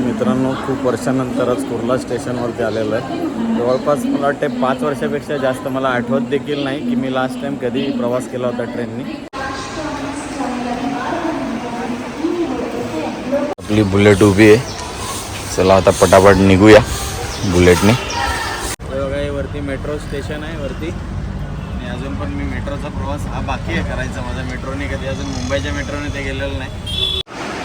मित्रांनो खूप वर्षानंतरच कुर्ला स्टेशनवरती आलेलो आहे. जवळपास मला वाटते पाच वर्षापेक्षा जास्त मला आठवत देखील नाही की मी लास्ट टाईम कधी प्रवास केला होता ट्रेननी आपली बुलेट उभी आहे. चला आता पटापट निघूया बुलेटने बघा वरती मेट्रो स्टेशन आहे वरती. आणि अजून पण मी मेट्रोचा प्रवास हा बाकी आहे करायचा. माझा मेट्रोने कधी अजून मुंबईच्या मेट्रोने ते गेलेलं नाही.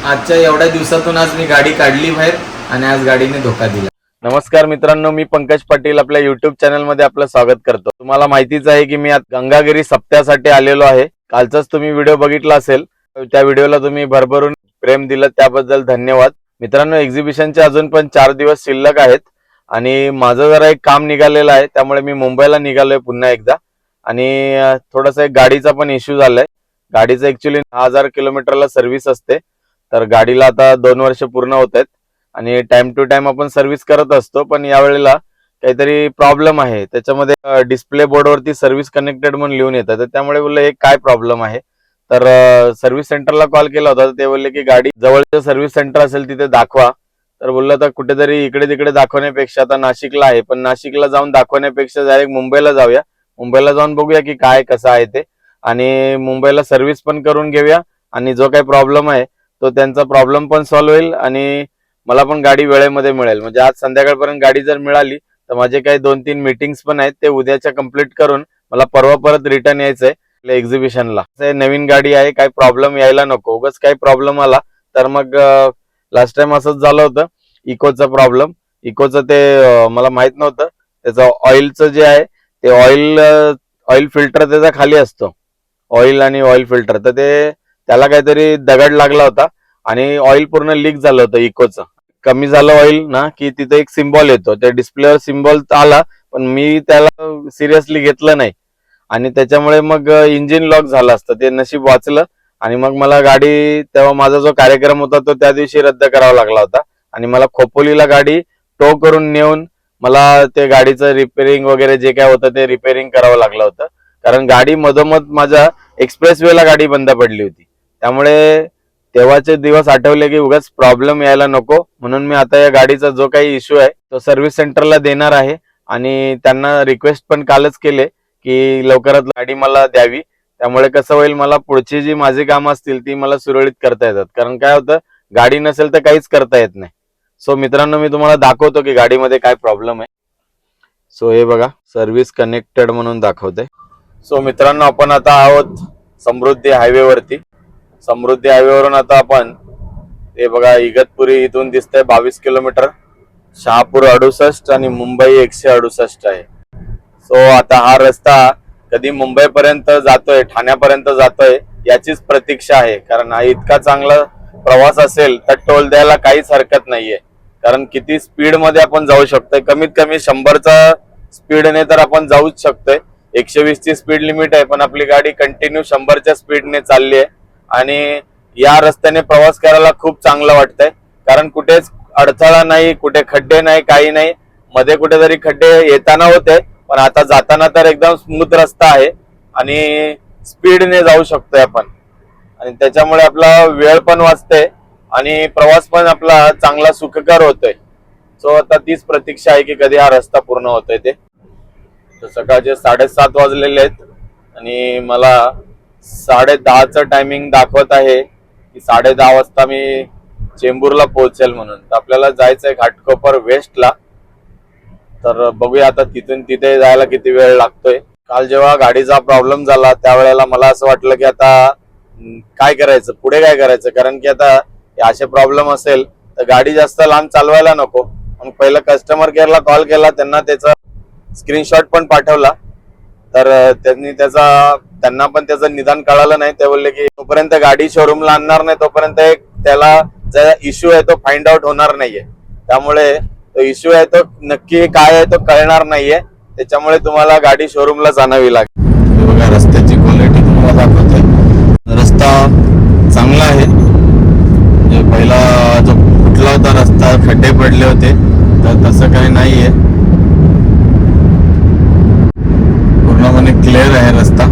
आजच्या एवढ्या दिवसातून आज मी गाडी काढली बाहेर आणि आज गाडीने धोका दिला. नमस्कार मित्रांनो मी पंकज पाटील आपल्या युट्यूब चॅनलमध्ये आपलं स्वागत करतो. तुम्हाला माहितीच आहे की मी आज गंगागिरी सप्त्यासाठी आलेलो आहे. कालचाच तुम्ही व्हिडिओ बघितला असेल त्या व्हिडिओला तुम्ही भरभरून प्रेम दिलं त्याबद्दल धन्यवाद. मित्रांनो एक्झिबिशनचे अजून पण चार दिवस शिल्लक आहेत आणि माझं जरा एक काम निघालेलं आहे त्यामुळे मी मुंबईला निघालोय पुन्हा एकदा. आणि अं, थोडासा एक गाडीचा पण इश्यू झालाय. गाडीचं ऍक्च्युली दहा हजार किलोमीटरला सर्व्हिस असते. तर गाडीला आता दोन वर्ष पूर्ण होत आहेत. आणि टाइम टू टाइम आपण सर्व्हिस करत असतो पण यावेळेला काहीतरी प्रॉब्लेम आहे. त्याच्यामध्ये डिस्प्ले बोर्डवरती सर्व्हिस कनेक्टेड म्हणून लिहून येतं. तर त्यामुळे बोललं हे काय प्रॉब्लेम आहे? तर सर्व्हिस सेंटरला कॉल केला होता. तर ते बोलले की गाडी जवळचं सर्व्हिस सेंटर असेल तिथे दाखवा. तर बोललं तर कुठेतरी इकडे तिकडे दाखवण्यापेक्षा आता नाशिकला आहे. पण नाशिकला जाऊन दाखवण्यापेक्षा डायरेक्ट मुंबईला जाऊया. मुंबईला जाऊन बघूया की काय कसं आहे ते. आणि मुंबईला सर्व्हिस पण करून घेऊया. आणि जो काही प्रॉब्लेम आहे तो त्यांचा प्रॉब्लेम पण सॉल्व्ह होईल आणि मला पण गाडी वेळेमध्ये मिळेल. म्हणजे आज संध्याकाळपर्यंत गाडी जर मिळाली तर माझे काही दोन तीन मीटिंग्स पण आहेत ते उद्याच्या कंप्लीट करून मला परवा परत रिटर्न यायचंय एक्झिबिशनला नवीन गाडी आहे काही प्रॉब्लेम यायला नको. उगाच काही प्रॉब्लेम आला तर मग लास्ट टाइम असंच झालं होतं इकोचा प्रॉब्लेम इकोचं ते मला माहीत नव्हतं. त्याचं ऑइलचं जे आहे ते ऑइल ऑइल फिल्टर त्याचा खाली असतो. ऑइल आणि ऑइल फिल्टर तर ते त्याला काहीतरी दगड लागला होता आणि ऑइल पूर्ण लीक झालं होतं इकोचं कमी झालं ऑइल ना की तिथे एक सिम्बॉल येतो. त्या डिस्प्लेवर सिम्बॉल आला पण मी त्याला सिरियसली घेतलं नाही. आणि त्याच्यामुळे मग इंजिन लॉक झालं असतं. ते नशीब वाचलं आणि मग मला गाडी तेव्हा माझा जो कार्यक्रम होता तो त्या दिवशी रद्द करावा लागला होता. आणि मला खोपोलीला गाडी टो करून नेऊन मला ते गाडीचं रिपेरिंग वगैरे जे काय होतं ते रिपेरिंग करावं लागलं होतं. कारण गाडी मधोमध माझ्या एक्सप्रेस वेला गाडी बंद पडली होती. त्यामुळे तेव्हाचे दिवस आठवले की उगाच प्रॉब्लेम यायला नको. म्हणून मी आता या गाडीचा जो काही इश्यू आहे तो सर्व्हिस सेंटरला देणार आहे. आणि त्यांना रिक्वेस्ट पण कालच केले की लवकरात गाडी मला द्यावी. त्यामुळे कसं होईल मला पुढची जी माझी कामं असतील ती मला सुरळीत करता येतात. कारण काय होतं गाडी नसेल तर काहीच करता येत नाही. सो मित्रांनो मी तुम्हाला दाखवतो की गाडीमध्ये काय प्रॉब्लेम आहे. सो हे बघा सर्व्हिस कनेक्टेड म्हणून दाखवते सो मित्रांनो आपण आता आहोत समृद्धी हायवे वरती. समृद्धी हायवेवरून आता आपण ते बघा इगतपुरी इथून दिसतंय बावीस किलोमीटर. शहापूर अडुसष्ट आणि मुंबई एकशे अडुसष्ट आहे. सो आता हा रस्ता कधी मुंबईपर्यंत जातोय ठाण्यापर्यंत जातोय याचीच प्रतीक्षा आहे. कारण हा इतका चांगला प्रवास असेल तर टोल द्यायला काहीच हरकत नाहीये. कारण किती स्पीडमध्ये आपण जाऊ शकतोय. कमीत कमी शंभरचा स्पीडने तर आपण जाऊच शकतोय. एकशे वीसची स्पीड लिमिट आहे पण आपली गाडी कंटिन्यू शंभरच्या स्पीडने चालली आहे. आणि या रस्त्याने प्रवास करायला खूप चांगलं वाटतंय. कारण कुठेच अडथळा नाही कुठे खड्डे नाही काही नाही. मध्ये कुठेतरी खड्डे येताना होते पण आता जाताना तर एकदम स्मूथ रस्ता आहे आणि स्पीडने जाऊ शकतोय आपण. आणि त्याच्यामुळे आपला वेळ पण वाचते आणि प्रवास पण आपला चांगला सुखकर होतोय. सो आता तीच प्रतीक्षा आहे की कधी हा रस्ता पूर्ण होतोय ते. तर सकाळचे साडेसात वाजलेले आहेत आणि मला साडे दहाचं टायमिंग दाखवत आहे. की साडे दहा वाजता मी चेंबूरला पोहोचेल म्हणून. तर आपल्याला जायचंय घाटकोपर वेस्टला. तर बघूया आता तिथून तिथे जायला किती वेळ लागतोय. काल जेव्हा गाडीचा प्रॉब्लेम झाला त्यावेळेला मला असं वाटलं की आता काय करायचं? पुढे काय करायचं? कारण की आता असे प्रॉब्लेम असेल तर गाडी जास्त लांब चालवायला नको. मग पहिलं कस्टमर केअरला कॉल केला त्यांना त्याचा स्क्रीनशॉट पण पाठवला. तर त्यांनी त्याचा त्यांना पण त्याचं निदान कळालं नाही. ते बोलले की तोपर्यंत गाडी शोरूमला आणणार नाही तोपर्यंत एक त्याला ज्या इश्यू आहे तो फाइंड आउट होणार नाहीये. त्यामुळे तो इश्यू आहे तो नक्की काय आहे तो कळणार नाहीये. त्याच्यामुळे तुम्हाला गाडी शोरूमलाच आणावी लागेल. बघा रस्त्याची क्वालिटी तुम्हाला दाखवतोय. रस्ता चांगला आहे. म्हणजे पहिला जो फुटला होता रस्ता खड्डे पडले होते तर तसं काही नाहीये. पूर्णपणे क्लिअर आहे रस्ता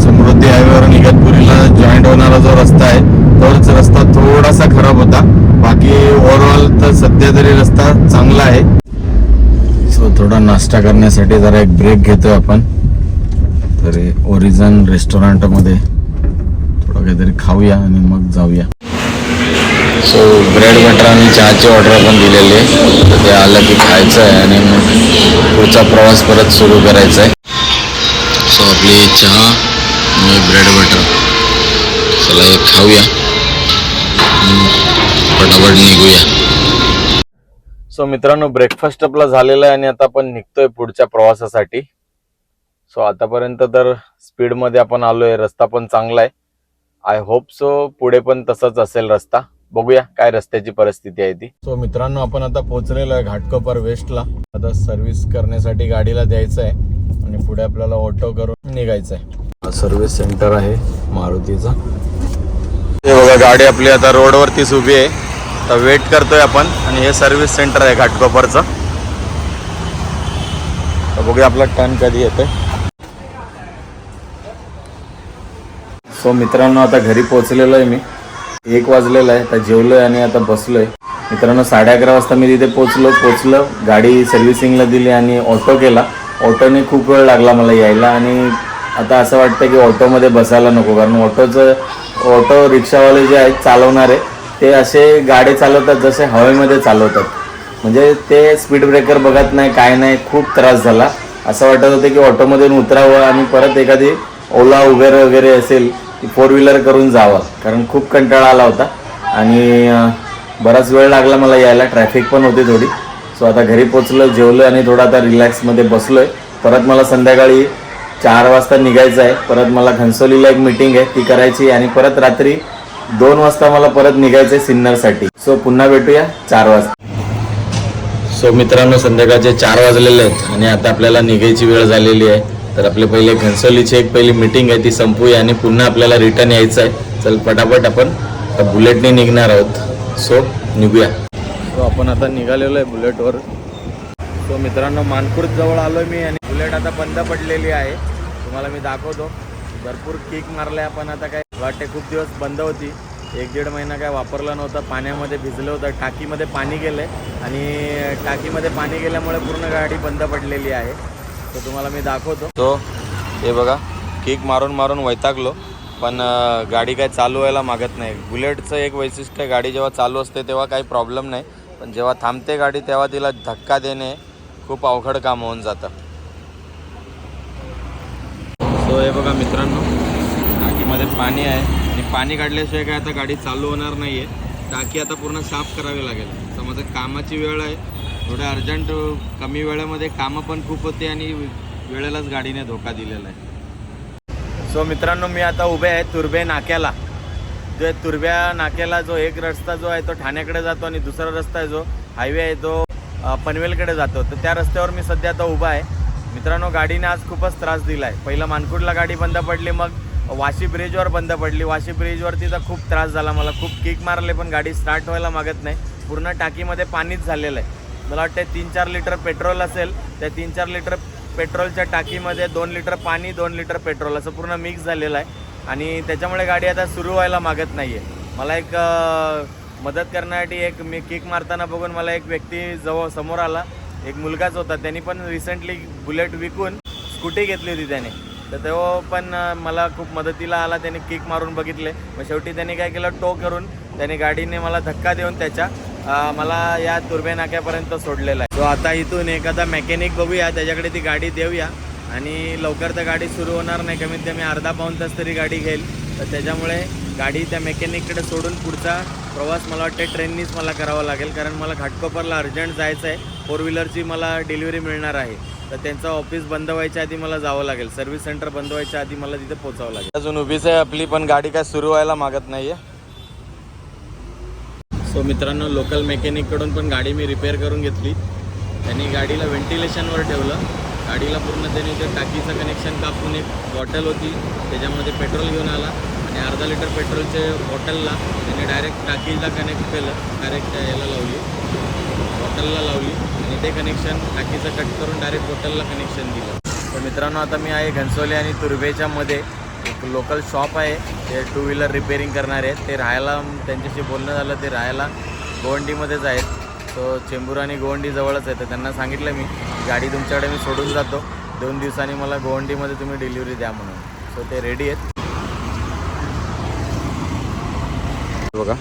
समृद्धी हायवेवरून इगतपुरीला जॉईंट होणारा जो रस्ता आहे तोच रस्ता थोडासा खराब होता. बाकी ओव्हरऑल तर सध्या तरी रस्ता चांगला आहे. सो थोडा नाश्ता करण्यासाठी जरा एक ब्रेक घेतोय आपण. तरी ओरिजन रेस्टॉरंटमध्ये थोडं काहीतरी खाऊया आणि मग जाऊया. सो ब्रेड बटर आणि चहाची ऑर्डर आपण दिलेली आहे. तर ते आलं की खायचं आहे आणि मग पुढचा प्रवास परत सुरू करायचा आहे. सो आपली चहा आणि ब्रेड बटर चला एक खाऊया पटापट निघूया. सो मित्रांनो ब्रेकफास्ट आपला झालेला आहे आणि आता आपण निघतोय पुढच्या प्रवासासाठी. सो आतापर्यंत तर स्पीडमध्ये आपण आलोय रस्ता पण चांगला आहे. आय होप सो पुढे पण तसंच असेल रस्ता. बघूया काय रस्त्याची परिस्थिती आहे ती. सो मित्रांनो आपण आता पोहोचलेलो आहे घाटकोपर वेस्टला आता सर्व्हिस करण्यासाठी गाडीला द्यायचं आहे आणि पुढे आपल्याला ऑटो करून निघायचं आहे. सर्व्हिस सेंटर आहे मारुतीचा. हे बघा गाडी आपली आता रोडवरतीच उभी आहे. तर वेट करतोय आपण आणि हे सर्व्हिस सेंटर आहे घाटकोपरचं. तर बघूया आपला टर्न कधी येतोय. सो मित्रांनो आता घरी पोहोचलेलो आहे मी. एक वाजलेला आहे आता जेवलोय आणि आता बसलोय. मित्रांनो साडे अकरा वाजता मी तिथे पोहोचलो पोचलो गाडी सर्व्हिसिंगला दिली आणि ऑटो केला. ऑटोने खूप वेळ लागला मला यायला आणि आता असं वाटतं की ऑटोमध्ये बसायला नको कारण ऑटोचं ऑटो रिक्षावाले जे आहेत चालवणारे ते असे गाडी चालवतात जसे हवेमध्ये चालवतात. म्हणजे ते स्पीड ब्रेकर बघत नाही काय नाही खूप त्रास झाला. असं वाटत होतं की ऑटोमधून उतरावं आणि परत एखादी ओला उबेर वगैरे असेल ती फोर व्हीलर करून जावं. कारण खूप कंटाळा आला होता. आणि बराच वेळ लागला मला यायला ट्रॅफिक पण होती थोडी. सो आता घरी पोचलो जेवलो आणि थोडा आता रिलॅक्समध्ये बसलो आहे परत मला संध्याकाळी चार वाजता निघायचं आहे. परत मला घनसोलीला एक मीटिंग आहे. ती करायची आणि परत रात्री दोन वाजता मला परत निघायचं आहे सिन्नरसाठी. सो पुन्हा भेटूया चार वाजता. सो मित्रांनो संध्याकाळचे चार वाजलेले आहेत. आणि आता आपल्याला निघायची वेळ झालेली आहे. तर आपले पहिले घनसोलीची एक पहिली मीटिंग आहे. ती संपूया आणि पुन्हा आपल्याला रिटर्न यायचं आहे. चल पटापट आपण आता बुलेटने निघणार आहोत. सो निघूया. सो आपण आता निघालेलो आहे बुलेटवर. सो मित्रांनो मानखुर्द जवळ आलोय मी आणि बुलेट आता बंद पडलेली आहे. तुम्हाला मी दाखवतो. भरपूर किक मारलाय आपण आता काय. वाटते खूप दिवस बंद होती. एक दीड महिना काय वापरला नव्हता. पाण्यामध्ये भिजलं होतं. टाकीमध्ये पाणी गेलं. आणि टाकीमध्ये पाणी गेल्यामुळे पूर्ण गाडी बंद पडलेली आहे. तर तुम्हाला मी दाखवतो. तो हे बघा. किक मारून मारून वैतागलो. पण गाडी काय चालू व्हायला मागत नाही. बुलेटचं एक वैशिष्ट्य गाडी जेव्हा चालू असते तेव्हा काही प्रॉब्लेम नाही. पण जेव्हा थांबते गाडी तेव्हा तिला धक्का देणे खूप अवघड काम होऊन जातं. सो हे बघा मित्रांनो. टाकीमध्ये पाणी आहे. आणि पाणी काढल्याशिवाय काय आता गाडी चालू होणार नाही आहे टाकी आता पूर्ण साफ करावी लागेल. तर माझं कामाची वेळ आहे. थोडं अर्जंट कमी वेळेमध्ये कामं पण खूप होते आणि वेळेलाच गाडीने धोका दिलेला आहे. सो मित्रांनो मी आता उभे आहे तुर्बे नाक्याला. जो तुर्ब्या नाक्याला जो एक रस्ता जो आहे तो ठाण्याकडे जातो आणि दुसरा रस्ता आहे जो हायवे आहे तो पनवेलकडे जातो. तर त्या रस्त्यावर मी सध्या आता उभा आहे. मित्रांनो गाडीने आज खूपच त्रास दिला आहे पहिलं मानकुडला गाडी बंद पडली मग वाशी ब्रिजवर बंद पडली. वाशी ब्रिजवरती तर खूप त्रास झाला. मला खूप किक मारले पण गाडी स्टार्ट व्हायला मागत नाही. पूर्ण टाकीमध्ये पाणीच झालेलं आहे. मला वाटतं तीन चार लिटर पेट्रोल असेल त्या तीन चार लिटर पेट्रोलच्या टाकीमध्ये दोन लिटर पाणी दोन लिटर पेट्रोल असं पूर्ण मिक्स झालेलं आहे. आणि त्याच्यामुळे गाडी आता सुरू व्हायला मागत नाही आहे मला एक मदत करण्यासाठी एक मी किक मारताना बघून मला एक व्यक्ती जवळ समोर आला. एक मुलगाच होता त्यांनी पण रिसेंटली बुलेट विकून स्कूटी घेतली होती त्याने. तर तो पण मला खूप मदतीला आला त्याने किक मारून बघितले. मग शेवटी त्याने काय केलं टो करून त्याने गाडीने मला धक्का देऊन त्याच्या मला या तुर्बे नाक्यापर्यंत सोडलेला आहे. तो आता इथून एखादा मेकॅनिक बघूया त्याच्याकडे ती गाडी देऊया. आणि लवकर तर गाडी सुरू होणार नाही कमीत कमी अर्धा पाऊन तास तरी गाडी घेईल. तर त्याच्यामुळे गाडी त्या मेकॅनिककडे सोडून पुढचा प्रवास मला वाटते ट्रेननीच मला करावा लागेल. कारण मला घाटकोपरला अर्जंट जायचं आहे फोर व्हीलरची मला डिलिव्हरी मिळणार आहे. तर त्यांचं ऑफिस बंद व्हायच्या आधी मला जावं लागेल. सर्व्हिस सेंटर बंद व्हायच्या आधी मला तिथे पोचावं लागेल. अजून उभीच आहे आपली पण गाडी काय सुरू व्हायला मागत नाही सो मित्रांनो लोकल मेकॅनिककडून पण गाडी मी रिपेअर करून घेतली. त्यांनी गाडीला व्हेंटिलेशनवर ठेवलं. गाडीला पूर्ण त्याने ते टाकीचं कनेक्शन कापून एक बॉटल होती. त्याच्यामध्ये पेट्रोल घेऊन आला. आणि अर्धा लिटर पेट्रोलचे बॉटलला त्याने डायरेक्ट टाकीला कनेक्ट केलं. डायरेक्ट याला लावली. बॉटलला लावली आणि ते कनेक्शन टाकीचं कट करून डायरेक्ट बॉटलला कनेक्शन दिलं. तर मित्रांनो आता मी आहे घनसोली आणि तुर्भेच्या मध्ये एक लोकल शॉप आहे. ते टू व्हीलर रिपेअरिंग करणारे आहेत. ते राहायला त्यांच्याशी बोलणं झालं ते राहायला गोवंडीमध्येच आहेत. तो चेंबूर आणि गोवंडी जवळच आहे. तर त्यांना सांगितलं मी गाडी तुमच्याकडे मी सोडून जातो. दोन दिवसांनी मला गोवंडीमध्ये तुम्ही डिलिव्हरी द्या म्हणून. सो ते रेडी आहेत. बघा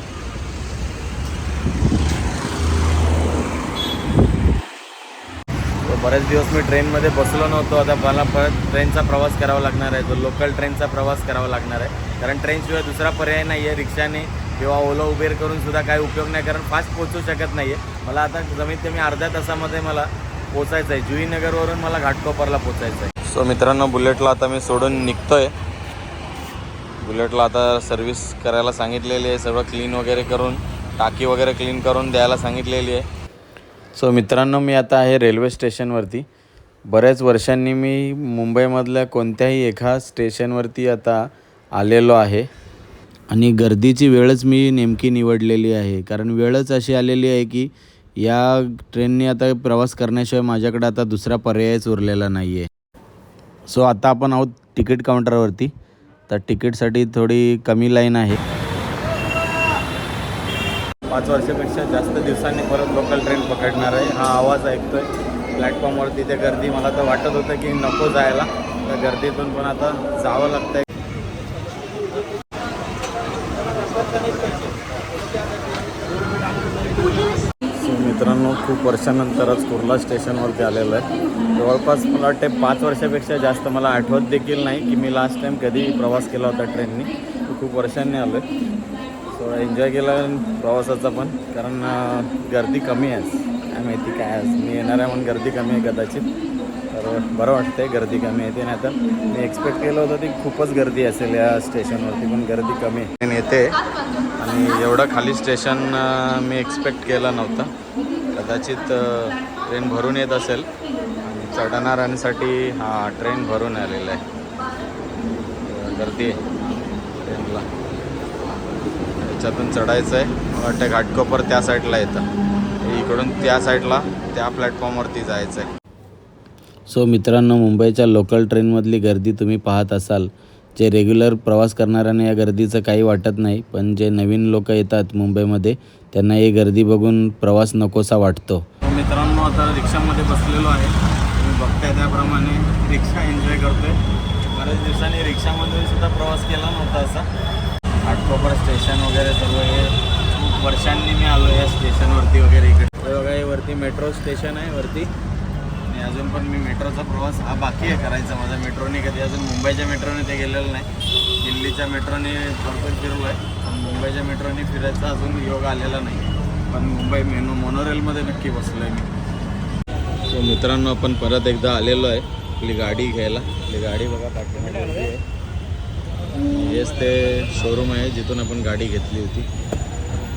तो बरेच दिवस मी ट्रेनमध्ये बसलो नव्हतो. आता मला परत ट्रेनचा प्रवास करावा लागणार आहे. तो लोकल ट्रेनचा प्रवास करावा लागणार आहे. कारण ट्रेनशिवाय दुसरा पर्याय नाही आहे रिक्षाने किंवा ओला उबेर करून सुद्धा काही उपयोग नाही. कारण फास्ट पोहोचू शकत नाही आहे मला आता कमीत कमी अर्ध्या तासामध्ये मला पोचायचं आहे. जुईनगरवरून मला घाटकोपरला पोचायचं आहे. सो मित्रांनो बुलेटला आता मी सोडून निघतोय. बुलेटला आता सर्व्हिस करायला सांगितलेली आहे. सगळं क्लीन वगैरे करून टाकी वगैरे क्लीन करून द्यायला सांगितलेली आहे. सो मित्रांनो मी आता आहे रेल्वे स्टेशनवरती. बऱ्याच वर्षांनी मी मुंबईमधल्या कोणत्याही एका स्टेशनवरती आता आलेलो आहे. आणि गर्दीची वेळच मी नेमकी निवडलेली आहे. कारण वेळच अशी आलेली आहे की या ट्रेनने आता प्रवास करण्याशिवाय माझ्याकडे आता दुसरा पर्यायच उरलेला नाही आहे सो आता आपण आहोत तिकीट काउंटरवरती तर तिकीटसाठी थोडी कमी लाईन आहे. पाच वर्षापेक्षा जास्त दिवसांनी परत लोकल ट्रेन पकडणार आहे. हा आवाज ऐकतोय. प्लॅटफॉर्मवरती ते गर्दी मला तर वाटत होतं की नको जायला. तर गर्दीतून पण आता जावं लागतंय. मित्रांनो खूप वर्षानंतरच कुर्ला स्टेशनवरती आलेलो आहे. जवळपास मला वाटते पाच वर्षापेक्षा जास्त मला आठवत देखील नाही की मी लास्ट टाईम कधी प्रवास केला होता ट्रेननी खूप वर्षांनी आलो आहे एन्जॉय केला प्रवासाचा पण कारण गर्दी कमी आहे. काय माहिती काय आहे. मी येणार आहे म्हणून गर्दी कमी आहे कदाचित. तर बरं वाटतंय गर्दी कमी आहे ते नाही तर मी एक्सपेक्ट केलं होतं ती खूपच गर्दी असेल या स्टेशनवरती पण गर्दी कमी आहे. येते. आणि एवढं खाली स्टेशन मी एक्सपेक्ट केलं नव्हतं. कदाचित ट्रेन भरून येत असेल. आणि चढणाऱ्यांसाठी हा ट्रेन भरून आलेलं आहे. गर्दी आहे. याच्यातून चढायचं आहे. वाटतं घाटकोपर त्या साईडला येतं. इकडून त्या साईडला त्या प्लॅटफॉर्मवरती जायचं आहे सो मित्रांनो मुंबईच्या लोकल ट्रेनमधली गर्दी तुम्ही पाहत असाल. जे रेग्युलर प्रवास करणाऱ्यांना या गर्दीचं काही वाटत नाही पण जे नवीन लोक येतात मुंबईमध्ये त्यांना ही गर्दी बघून प्रवास नकोसा वाटतो. तर मित्रांनो आता रिक्षामध्ये बसलेलो आहे. तुम्ही बघताय त्याप्रमाणे रिक्षा एन्जॉय करतोय. बऱ्याच दिवसांनी रिक्षामध्ये सुद्धा प्रवास केला नव्हता असा. घाटकोपर स्टेशन वगैरे सर्व हे खूप वर्षांनी मी आलो या स्टेशनवरती वगैरे इकडे. बघा हे वरती मेट्रो स्टेशन आहे वरती. आणि अजून पण मी मेट्रोचा प्रवास हा बाकी आहे करायचा. माझा मेट्रोने कधी अजून मुंबईच्या मेट्रोने ते गेलेलं नाही. दिल्लीच्या मेट्रोने भरपूर फिरलो आहे. पण मुंबईच्या मेट्रोने फिरायचा अजून योग आलेला नाही. पण मुंबई मेनो मोनोरेलमध्ये नक्की बसलो आहे मी. सो मित्रांनो आपण परत एकदा आलेलो आहे. आपली गाडी घ्यायला. आपली गाडी बघा पाठीमागे आहे. हेच ते शोरूम आहे जिथून आपण गाडी घेतली होती.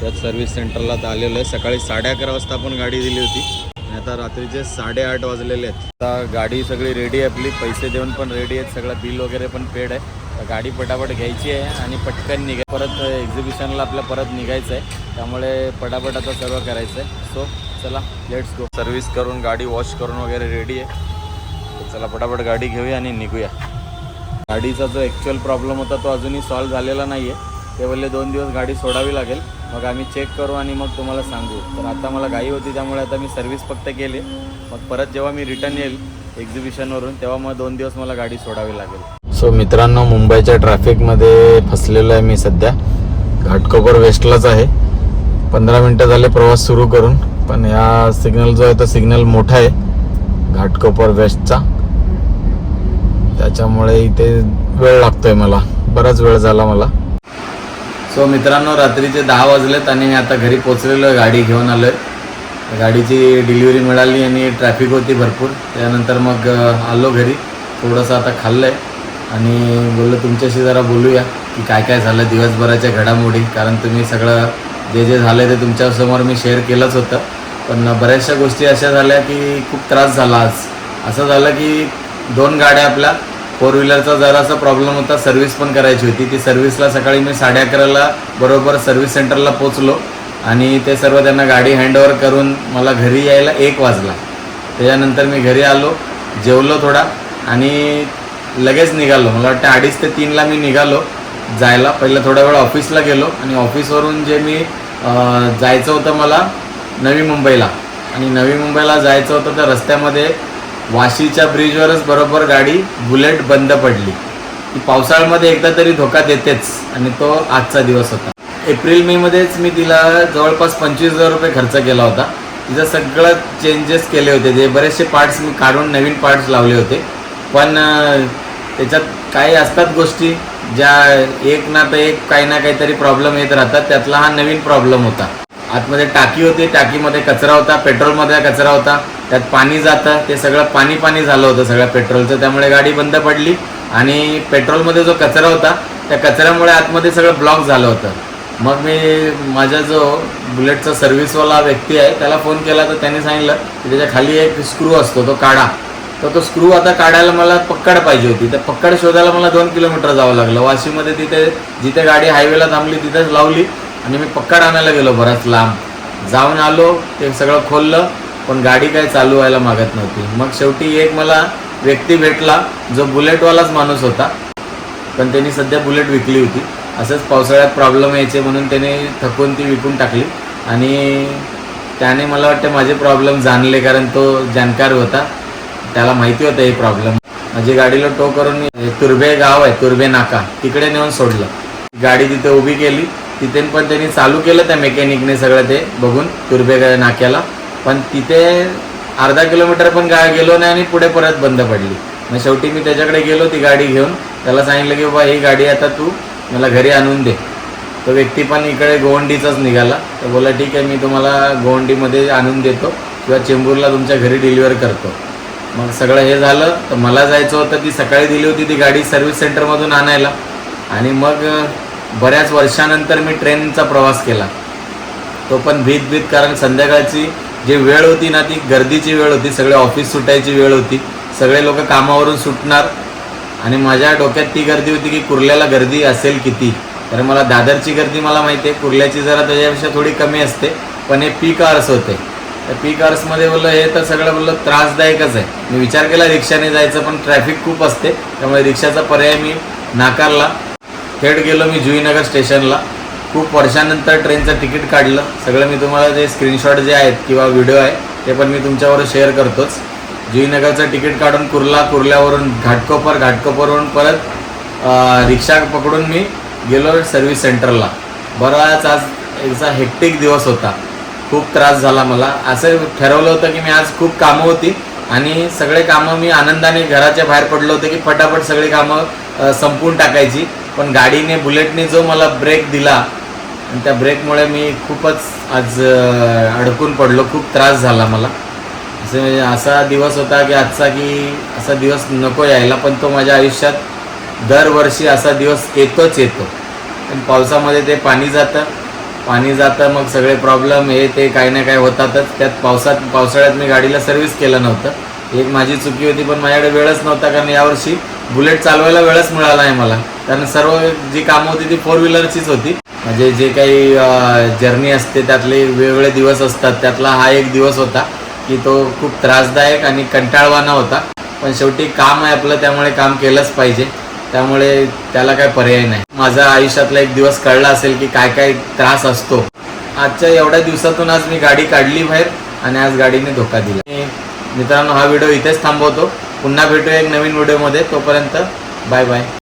त्याच सर्व्हिस सेंटरला तर आलेलो आहे. सकाळी साडे अकरा वाजता आपण गाडी दिली होती. आणि आता रात्रीचे साडेआठ वाजलेले आहेत. आता गाडी सगळी रेडी आहे आपली. पैसे देऊन पण रेडी आहेत. सगळं बिल वगैरे पण पेड आहे. तर गाडी पटापट घ्यायची आहे आणि पटकन निघाय परत एक्झिबिशनला आपल्या परत निघायचं आहे. त्यामुळे पटापट आता सर्व करायचं आहे. सो चला लेट्स गो सर्व्हिस करून गाडी वॉश करून वगैरे रेडी आहे. तर चला पटापट गाडी घेऊया आणि निघूया. गाडीचा जो ॲक्च्युअल प्रॉब्लेम होता तो अजूनही सॉल्व्ह झालेला नाही आहे ते बोलले दोन दिवस गाडी सोडावी लागेल. मग आम्ही चेक करू आणि मग तुम्हाला सांगू. तर आता मला घाई होती त्यामुळे आता मी सर्व्हिस फक्त केली. मग परत जेव्हा मी रिटर्न येईल एक्झिबिशनवरून तेव्हा मग दोन दिवस मला गाडी सोडावी लागेल. सो मित्रांनो मुंबईच्या ट्रॅफिकमध्ये फसलेलो आहे मी सध्या. घाटकोपर वेस्टलाच आहे. पंधरा मिनटं झाले प्रवास सुरू करून पण या सिग्नल जो आहे तो सिग्नल मोठा आहे. घाटकोपर वेस्टचा त्याच्यामुळे इथे वेळ लागतोय मला. बराच वेळ झाला मला. सो मित्रांनो रात्रीचे दहा वाजलेत आणि मी आता घरी पोचलेलो आहे. गाडी घेऊन आलो आहे गाडीची डिलिव्हरी मिळाली आणि ट्रॅफिक होती भरपूर. त्यानंतर मग आलो घरी. थोडंसं आता खाल्लं आहे आणि बोललो तुमच्याशी जरा बोलूया की काय काय झालं दिवसभराच्या घडामोडी. कारण तुम्ही सगळं जे जे झालं ते तुमच्यासमोर मी शेअर केलंच होतं. पण बऱ्याचशा गोष्टी अशा झाल्या की खूप त्रास झाला आज. असं झालं की दोन गाड्या आपल्या फोर व्हीलरचा जरासा प्रॉब्लेम होता सर्व्हिस पण करायची होती. ती सर्व्हिसला सकाळी मी साडे अकराला बरोबर सर्व्हिस सेंटरला पोचलो आणि ते सर्व त्यांना गाडी हँडओव्हर करून मला घरी यायला एक वाजला. त्याच्यानंतर मी घरी आलो जेवलो थोडा आणि लगेच निघालो. मला वाटतं अडीच ते तीनला मी निघालो जायला. पहिलं थोडा वेळ ऑफिसला गेलो आणि ऑफिसवरून जे मी जायचं होतं मला नवी मुंबईला. आणि नवी मुंबईला जायचं होतं तर रस्त्यामध्ये वाशीच्या ब्रिजवरच बरोबर गाडी बुलेट बंद पडली. ती पावसाळ्यामध्ये एकदा तरी धोका देतेच आणि तो आजचा दिवस होता. एप्रिल मे मध्येच मी तिला जवळपास पंचवीस हजार रुपये खर्च केला होता. तिचं सगळं चेंजेस केले होते. जे बरेचसे पार्ट्स मी काढून नवीन पार्ट्स लावले होते. पण त्याच्यात काही असतात गोष्टी ज्या एक ना तर एक काही ना काहीतरी प्रॉब्लेम येत राहतात. त्यातला हा नवीन प्रॉब्लेम होता. आतमध्ये टाकी होती. टाकीमध्ये कचरा होता. पेट्रोलमध्ये कचरा होता. त्यात पाणी जातं ते सगळं पाणी पाणी झालं होतं सगळं पेट्रोलचं. त्यामुळे गाडी बंद पडली आणि पेट्रोलमध्ये जो कचरा होता त्या कचऱ्यामुळे आतमध्ये सगळं ब्लॉक झालं होतं. मग मी माझा जो बुलेटचा सर्व्हिसवाला व्यक्ती आहे त्याला फोन केला तर त्याने सांगितलं की त्याच्याखाली एक स्क्रू असतो तो काढा. तर तो स्क्रू आता काढायला मला पक्कड पाहिजे होती. तर पक्कड शोधायला मला दोन किलोमीटर जावं लागलं. वाशीमध्ये तिथे जिथे गाडी हायवेला थांबली तिथेच लावली आणि मी पक्कड आणायला गेलो बराच लांब. जाऊन आलो ते सगळं खोललं. पण गाडी काय चालू व्हायला मागत नव्हती. मग शेवटी एक मला व्यक्ती भेटला जो बुलेटवालाच माणूस होता. पण त्यांनी सध्या बुलेट विकली होती. असंच पावसाळ्यात प्रॉब्लेम यायचे म्हणून त्याने थकून ती विकून टाकली. आणि त्याने मला वाटतं माझे प्रॉब्लेम जाणले कारण तो जाणकार होता. त्याला माहिती होतं हे प्रॉब्लेम. माझी गाडीला टो करून तुर्भे गाव आहे तुर्भे नाका. तिकडे नेऊन सोडलं. गाडी तिथे उभी केली. तिथे पण त्यांनी चालू केलं त्या मेकॅनिकने सगळं ते बघून तुर्भे नाक्याला. पण तिथे अर्धा किलोमीटर पण गा गेलो नाही आणि पुढे परत बंद पडली. मग शेवटी मी त्याच्याकडे गेलो ती गाडी घेऊन. त्याला सांगितलं की बाबा ही गाडी आता तू मला घरी आणून दे. तो व्यक्ती पण इकडे गोवंडीचाच निघाला. तर बोला ठीक आहे मी तुम्हाला गोवंडीमध्ये आणून देतो किंवा चेंबूरला तुमच्या घरी डिलिव्हर करतो. मग सगळं हे झालं. तर मला जायचं होतं ती सकाळी दिली होती ती गाडी सर्व्हिस सेंटरमधून आणायला. आणि मग बऱ्याच वर्षानंतर मी ट्रेनचा प्रवास केला. तो पण भीत भीत कारण संध्याकाळची जे वेळ होती ना ती गर्दीची वेळ होती सगळे ऑफिस सुटायची वेळ होती सगळे लोक कामावरून सुटणार. आणि माझ्या डोक्यात ती गर्दी होती की कुर्ल्याला गर्दी असेल किती? तर मला दादरची गर्दी मला माहिती आहे कुर्ल्याची जरा त्याच्यापेक्षा थोडी कमी असते पण हे पीक आर्स होते. त्या पीक आवर्समध्ये बोललं हे तर सगळं बोललं त्रासदायकच आहे. मी विचार केला रिक्षाने जायचं पण ट्रॅफिक खूप असते. त्यामुळे रिक्षाचा पर्याय मी नाकारला. थेट गेलो मी जुईनगर स्टेशनला. खूप वर्षानंतर ट्रेनचं तिकीट काढलं. सगळं मी तुम्हाला जे स्क्रीनशॉट जे आहेत किंवा व्हिडिओ आहे ते पण मी तुमच्यावर शेअर करतोच. जुईनगरचं तिकीट काढून कुर्ला कुर्ल्यावरून घाटकोपर घाटकोपरवरून परत रिक्षा पकडून मी गेलो सर्व्हिस सेंटरला बराच आज एकचा हेक्टिक दिवस होता. खूप त्रास झाला मला. असं ठरवलं होतं की मी आज खूप कामं होती आणि सगळे कामं मी आनंदाने घराच्या बाहेर पडलो होते की फटाफट सगळी कामं संपवून टाकायची. पण गाडीने बुलेटने जो मला ब्रेक दिला आणि त्या ब्रेकमुळे मी खूपच आज अडकून पडलो. खूप त्रास झाला मला. असे म्हणजे असा दिवस होता की आजचा की असा दिवस नको यायला पण तो माझ्या आयुष्यात दरवर्षी असा दिवस येतोच येतो. पण पावसामध्ये ते पाणी जातं. पाणी जातं मग सगळे प्रॉब्लेम हे ते काही ना काही होतातच. त्यात पावसात पावसाळ्यात मी गाडीला सर्व्हिस केलं नव्हतं. एक माझी चुकी होती पण माझ्याकडे वेळच नव्हता कारण यावर्षी बुलेट चालवायला वेळच मिळाला आहे मला. कारण सर्व जी कामं होती ती फोर व्हीलरचीच होती. म्हणजे जे काही जर्नी असते त्यातले वेगवेगळे दिवस असतात. त्यातला हा एक दिवस होता की तो खूप त्रासदायक आणि कंटाळवाना होता. पण शेवटी काम आहे आपलं त्यामुळे काम केलंच पाहिजे. त्यामुळे त्याला काय पर्याय नाही. माझा आयुष्यातला एक दिवस कळला असेल की काय काय त्रास असतो. आजच्या एवढ्या दिवसातून आज मी गाडी काढली बाहेर आणि आज गाडीने धोका दिला. मित्रांनो हा व्हिडिओ इथेच थांबवतो. पुन्हा भेटू एक नवीन व्हिडिओमध्ये. तोपर्यंत बाय बाय.